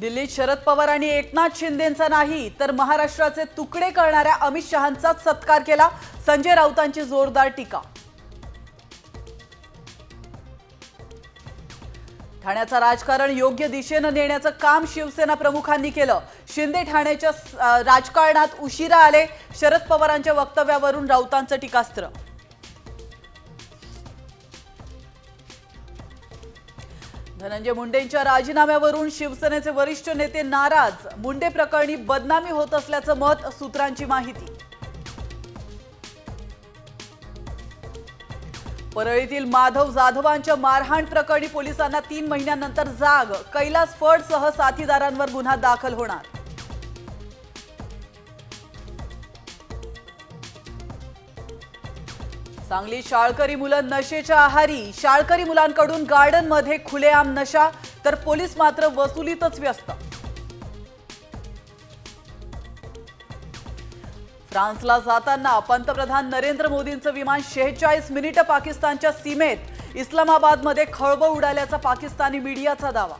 दिल्लीत शरद पवार आणि एकनाथ शिंदेचा नाही तर महाराष्ट्राचे तुकडे करणाऱ्या अमित शहांचाच सत्कार केला. संजय राऊतांची जोरदार टीका. ठाण्याचं राजकारण योग्य दिशेनं नेण्याचं काम शिवसेना प्रमुखांनी केलं. शिंदे ठाण्याच्या राजकारणात उशिरा आले. शरद पवारांच्या वक्तव्यावरून राऊतांचं टीकास्त्र. धनंजय मुंडेंच्या राजीनाम्यावरून शिवसेनेचे वरिष्ठ नेते नाराज. मुंडे प्रकरणी बदनामी होत असल्याचं मत सूत्रांची माहिती. परळीतील माधव जाधवांच्या मारहाण प्रकरणी पोलिसांना तीन महिन्यानंतर जाग. कैलास फडसह साथीदारांवर गुन्हा दाखल होणार. सांगली शाळकरी मुलं नशेच्या आहारी. शाळकरी मुलांकडून गार्डनमध्ये खुलेआम नशा तर पोलीस मात्र वसुलीतच व्यस्त. फ्रान्सला जाताना पंतप्रधान नरेंद्र मोदींचं विमान शेहेचाळीस मिनिटं पाकिस्तानच्या सीमेत इस्लामाबादमध्ये खळबळ उडाल्याचा पाकिस्तानी मीडियाचा दावा.